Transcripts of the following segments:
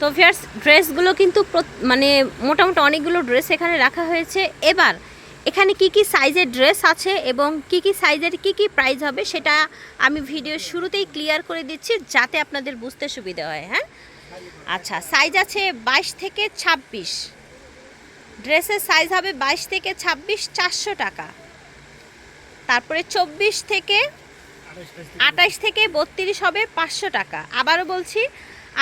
তো ভিয়ার্স ড্রেসগুলো কিন্তু মানে মোটামুটি অনেকগুলো ড্রেস এখানে রাখা হয়েছে। এবার, এখানে কি কি সাইজের ড্রেস আছে এবং কি কি সাইজের কি কি প্রাইস হবে সেটা আমি ভিডিও শুরুতেই ক্লিয়ার করে দিচ্ছি যাতে আপনাদের বুঝতে সুবিধা হয় হ্যাঁ? আচ্ছা সাইজ আছে বাইশ থেকে ছাব্বিশ। ড্রেসের সাইজ হবে বাইশ থেকে ছাব্বিশ চারশো টাকা। তারপরে চব্বিশ থেকে আঠাশ থেকে বত্রিশ হবে পাঁচশো টাকা। আবারও বলছি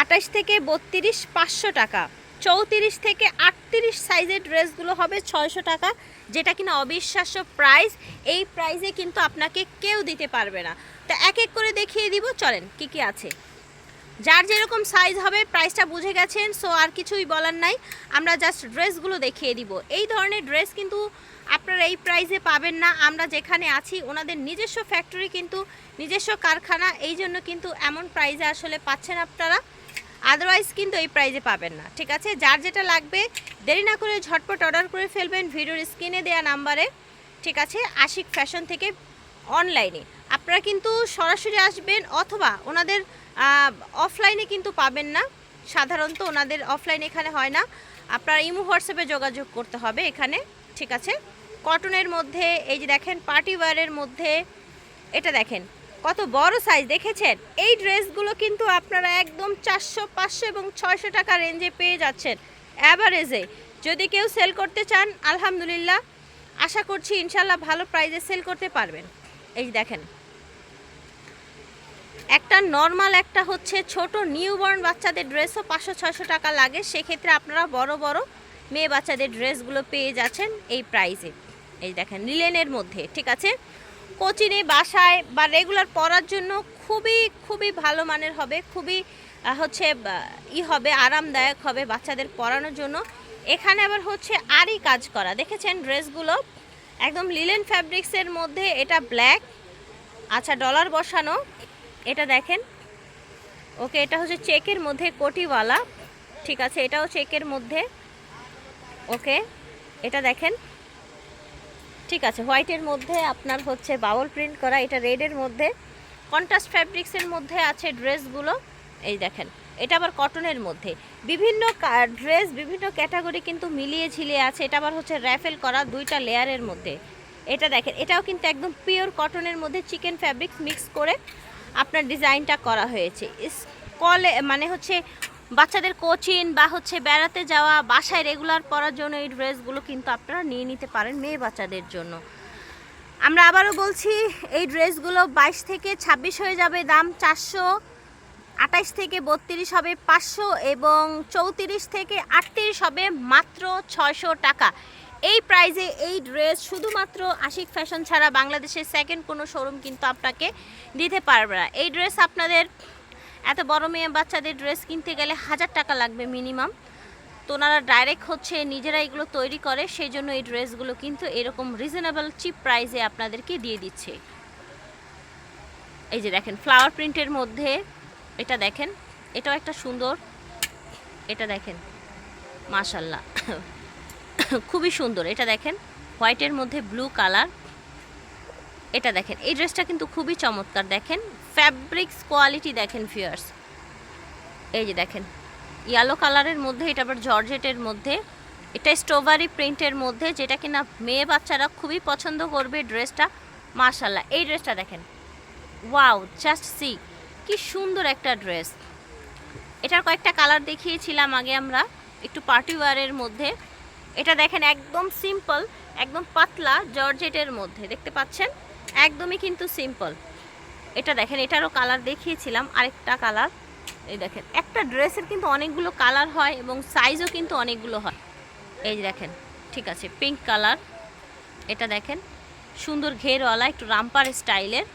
আঠাশ থেকে বত্রিশ পাঁচশো টাকা। চৌত্রিশ থেকে আটত্রিশ সাইজের ড্রেসগুলো হবে ছয়শো টাকা, যেটা কিনা অবিশ্বাস্য প্রাইস। এই প্রাইসে কিন্তু আপনাকে কেউ দিতে পারবে না। তা এক এক করে দেখিয়ে দিব, চলেন কি কি আছে। যার যেরকম সাইজ হবে প্রাইসটা বুঝে গেছেন সো আর কিছুই বলার নাই। আমরা জাস্ট ড্রেসগুলো দেখিয়ে দিব। এই ধরনের ড্রেস কিন্তু আপনারা এই প্রাইসে পাবেন না। আমরা যেখানে আছি, ওনাদের নিজস্ব ফ্যাক্টরি কিন্তু, নিজস্ব কারখানা, এই জন্য কিন্তু এমন প্রাইসে আসলে পাচ্ছেন আপনারা। আদারওয়াইজ কিন্তু এই প্রাইজে পাবেন না। ঠিক আছে? যার যেটা লাগবে, দেরি না করে ঝটপট অর্ডার করে ফেলবেন। ভিডিওর স্ক্রিনে দেওয়া নাম্বারে ঠিক আছে? আশিক ফ্যাশন থেকে অনলাইনে আপনারা কিন্তু সরাসরি আসবেন অথবা ওনাদের অফলাইনে কিন্তু পাবেন না। সাধারণত ওনাদের অফলাইন এখানে হয় না। আপনার ইমো, হোয়াটসঅ্যাপে যোগাযোগ করতে হবে এখানে, ঠিক আছে? কটনের মধ্যে, এই যে দেখেন, পার্টি ওয়্যারের মধ্যে, এটা দেখেন, কত বড় সাইজ দেখেছেন? এই ড্রেসগুলো কিন্তু আপনারা একদম চারশো, পাঁচশো এবং ছয়শো টাকা রেঞ্জে পেয়ে যাচ্ছেন। অ্যাভারেজে যদি কেউ সেল করতে চান, আলহামদুলিল্লাহ, আশা করছি ইনশাল্লাহ ভালো প্রাইজে সেল করতে পারবেন। এই দেখেন একটা নর্মাল একটা হচ্ছে ছোট নিউবর্ন বাচ্চাদের ড্রেসও পাঁচশো, ছয়শো টাকা লাগে। সেক্ষেত্রে আপনারা বড় বড় মেয়ে বাচ্চাদের ড্রেসগুলো পেয়ে যাচ্ছেন এই প্রাইজে এই দেখেন লিলেনের মধ্যে, ঠিক আছে? কোচিনে, বাসায় বা রেগুলার পরার জন্য খুবই খুবই ভালো মানের হবে, খুবই হচ্ছে ই হবে, আরামদায়ক হবে বাচ্চাদের পরানোর জন্য। এখানে আবার হচ্ছে আরই কাজ করা, দেখেছেন ড্রেসগুলো একদম লিলেন ফ্যাব্রিক্সের মধ্যে এটা ব্ল্যাক আচ্ছা ডলার বসানো। এটা দেখেন। ওকে, এটা হচ্ছে চেকের মধ্যে কোটিওয়ালা। ঠিক আছে, এটাও চেকের মধ্যে। ওকে, এটা দেখেন। ঠিক আছে, হোয়াইটের মধ্যে আপনার হচ্ছে বাউল প্রিন্ট করা, এটা রেডের মধ্যে। কন্ট্রাস্ট ফ্যাব্রিক্সের মধ্যে আছে ড্রেসগুলো। এই দেখেন, এটা আবার কটনের মধ্যে। বিভিন্ন ড্রেস, বিভিন্ন ক্যাটাগরি কিন্তু মিলিয়ে ঝিলিয়ে আছে। এটা আবার হচ্ছে র্যাফেল করা দুইটা লেয়ারের মধ্যে। এটা দেখেন, এটাও কিন্তু একদম পিওর কটনের মধ্যে চিকেন ফ্যাব্রিক্স মিক্স করে আপনার ডিজাইনটা করা হয়েছে। কলে মানে হচ্ছে বাচ্চাদের কোচিং বা হচ্ছে বেড়াতে যাওয়া, বাসায় রেগুলার পরার জন্য এই ড্রেসগুলো কিন্তু আপনারা নিয়ে নিতে পারেন মেয়ে বাচ্চাদের জন্য। আমরা আবারও বলছি, এই ড্রেসগুলো বাইশ থেকে ছাব্বিশ হয়ে যাবে, দাম চারশো আঠাইশ থেকে বত্রিশ হবে, পাঁচশো এবং চৌত্রিশ থেকে আটত্রিশ হবে মাত্র ছয়শো টাকা। এই প্রাইজে এই ড্রেস শুধুমাত্র আশিক ফ্যাশন ছাড়া বাংলাদেশের সেকেন্ড কোনো শোরুম কিন্তু আপনাকে দিতে পারবে না। এই ড্রেস আপনাদের এত বড় মেয়ে বাচ্চাদের ড্রেস কিনতে গেলে হাজার টাকা লাগবে মিনিমাম তো ওনারা ডাইরেক্ট হচ্ছে, নিজেরা এগুলো তৈরি করে সেই জন্য এই ড্রেসগুলো কিন্তু এরকম রিজনেবল চিপ প্রাইসে আপনাদেরকে দিয়ে দিচ্ছে। এই যে দেখেন ফ্লাওয়ার প্রিন্টের মধ্যে এটা দেখেন, এটাও একটা সুন্দর, এটা দেখেন মাশাল্লাহ খুবই সুন্দর। এটা দেখেন হোয়াইটের মধ্যে ব্লু কালার। এটা দেখেন, এই ড্রেসটা কিন্তু খুবই চমৎকার। দেখেন ফ্যাব্রিক্স কোয়ালিটি দেখেন ফিয়ার্স এই যে দেখেন ইয়েলো কালারের মধ্যে, এটা আবার জর্জেটের মধ্যে। এটা স্ট্রবেরি প্রিন্টের মধ্যে, যেটা কিনা মেয়ে বাচ্চারা খুবই পছন্দ করবে ড্রেসটা। মাশাল্লাহ এই ড্রেসটা দেখেন। ওয়াও জাস্ট সি কি সুন্দর একটা ড্রেস। এটার কয়েকটা কালার দেখিয়েছিলাম আগে আমরা, একটু পার্টি ওয়ারের মধ্যে। এটা দেখেন একদম সিম্পল, একদম পাতলা জর্জেটের মধ্যে, দেখতে পাচ্ছেন? একদমই কিন্তু সিম্পল। এটা দেখেন, এটারও কালার দেখিয়েছিলাম, আরেকটা কালার। এই দেখেন, একটা ড্রেসের কিন্তু অনেকগুলো কালার হয় এবং সাইজও কিন্তু অনেকগুলো হয়। এই দেখেন, ঠিক আছে, পিঙ্ক কালার। এটা দেখেন, সুন্দর ঘেরওয়ালা, একটু রামপার স্টাইলের।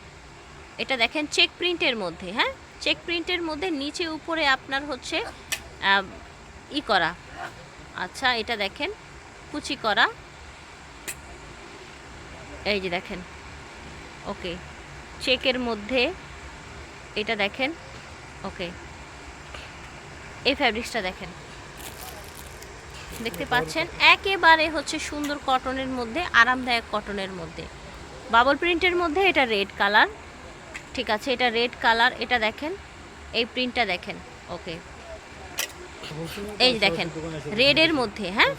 এটা দেখেন, চেক প্রিন্টের মধ্যে হ্যাঁ? চেক প্রিন্টের মধ্যে, নিচে উপরে আপনার হচ্ছে ই করা। আচ্ছা এটা দেখেন কুচি করা। এই যে দেখেন। ওকে। চেকের মধ্যে এটা দেখেন। ওকে। এই ফ্যাব্রিক্সটা দেখেন। দেখতে পাচ্ছেন? একেবারে হচ্ছে সুন্দর কটনের মধ্যে, আরামদায়ক কটনের মধ্যে। বাবল প্রিন্টের মধ্যে এটা রেড কালার। ঠিক আছে, এটা রেড কালার। এটা দেখেন। এই প্রিন্টটা দেখেন। ওকে। এই দেখেন, রেডের মধ্যে হ্যাঁ?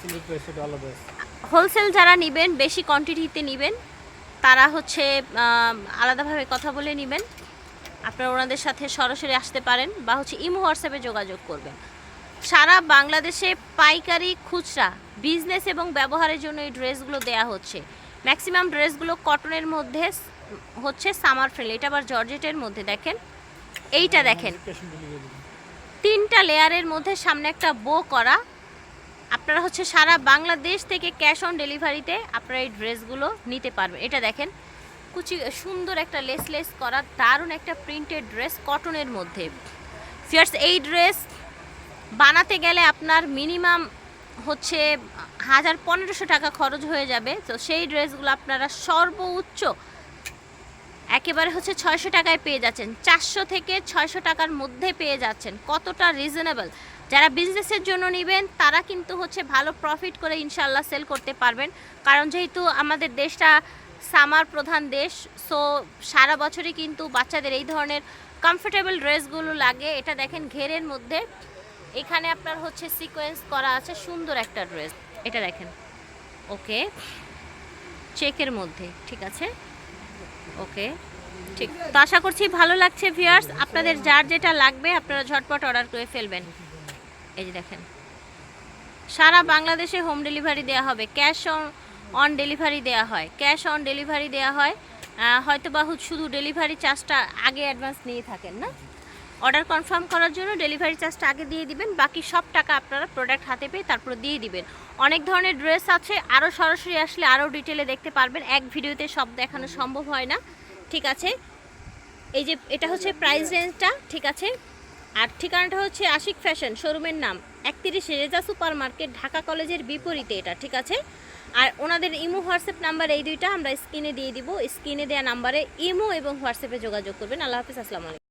হোলসেল যারা নেবেন, বেশি কোয়ান্টিটিতে নেবেন, তারা হচ্ছে আলাদাভাবে কথা বলে নেবেন। আপনারা ওনাদের সাথে সরাসরি আসতে পারেন বা হচ্ছে ইমো, হোয়াটসঅ্যাপে যোগাযোগ করবেন। সারা বাংলাদেশে পাইকারি, খুচরা বিজনেস এবং ব্যবহারের জন্য এই ড্রেসগুলো দেয়া হচ্ছে। ম্যাক্সিমাম ড্রেসগুলো কটনের মধ্যে, হচ্ছে সামার ফ্রেল এটা আবার জর্জেটের মধ্যে, দেখেন। এইটা দেখেন। তিনটা লেয়ারের মধ্যে সামনে একটা বো করা। আপনারা হচ্ছে সারা বাংলাদেশ থেকে ক্যাশ অন ডেলিভারিতে আপনারা এই ড্রেসগুলো নিতে পারবেন। এটা দেখেন, কুচি, সুন্দর একটা লেস লেস করা, দারুণ একটা প্রিন্টেড ড্রেস কটনের মধ্যে। ফিয়ার্স, এই ড্রেস বানাতে গেলে আপনার মিনিমাম হচ্ছে হাজার পনেরোশো টাকা খরচ হয়ে যাবে। তো সেই ড্রেসগুলো আপনারা সর্বোচ্চ একেবারে হচ্ছে ছয়শো টাকায় পেয়ে যাচ্ছেন। চারশো থেকে ছয়শো টাকার মধ্যে পেয়ে যাচ্ছেন। কতটা রিজনেবল যারা বিজনেসের জন্য নেবেন, তারা কিন্তু হচ্ছে ভালো প্রফিট করে ইনশাল্লাহ সেল করতে পারবেন। কারণ যেহেতু আমাদের দেশটা সামার প্রধান দেশ সো সারা বছরই কিন্তু বাচ্চাদের এই ধরনের কমফোর্টেবল ড্রেসগুলো লাগে। এটা দেখেন ঘেরের মধ্যে। এখানে আপনার হচ্ছে সিকোয়েন্স করা আছে সুন্দর একটা ড্রেস এটা দেখেন। ওকে চেকের মধ্যে। ঠিক আছে? ওকে, ঠিক। তো আশা করছি ভালো লাগছে ভিউয়ার্স আপনাদের যার যেটা লাগবে, আপনারা ঝটপট অর্ডার করে ফেলবেন। এই যে দেখেন। সারা বাংলাদেশে হোম ডেলিভারি দেওয়া হবে। ক্যাশ অন ডেলিভারি দেওয়া হয়। ক্যাশ অন ডেলিভারি দেওয়া হয়। হয়তো বাহু শুধু ডেলিভারি চার্জটা আগে অ্যাডভান্স নিয়ে থাকেন, না? অর্ডার কনফার্ম করার জন্য ডেলিভারি চার্জটা আগে দিয়ে দিবেন, বাকি সব টাকা আপনারা প্রোডাক্ট হাতে পেয়ে তারপর দিয়ে দিবেন। অনেক ধরনের ড্রেস আছে আরও সরাসরি আসলে আরও ডিটেলে দেখতে পারবেন, এক ভিডিওতে সব দেখানো সম্ভব হয় না, ঠিক আছে? এই যে, এটা হচ্ছে প্রাইস রেঞ্জটা ঠিক আছে? আর ঠিকানাটা হচ্ছে আশিক ফ্যাশন শোরুমের নাম, একত্রিশ রেজা সুপার মার্কেট ঢাকা কলেজের বিপরীতে এটা, ঠিক আছে? আর ওনাদের ইমো হোয়াটসঅ্যাপ নাম্বার এই দুইটা, আমরা স্ক্রিনে দিয়ে দিব স্ক্রিনে দেওয়া নাম্বারে ইমো এবং হোয়াটসঅ্যাপে যোগাযোগ করবেন। আল্লাহ হাফিজ, আসসালামু আলাইকুম।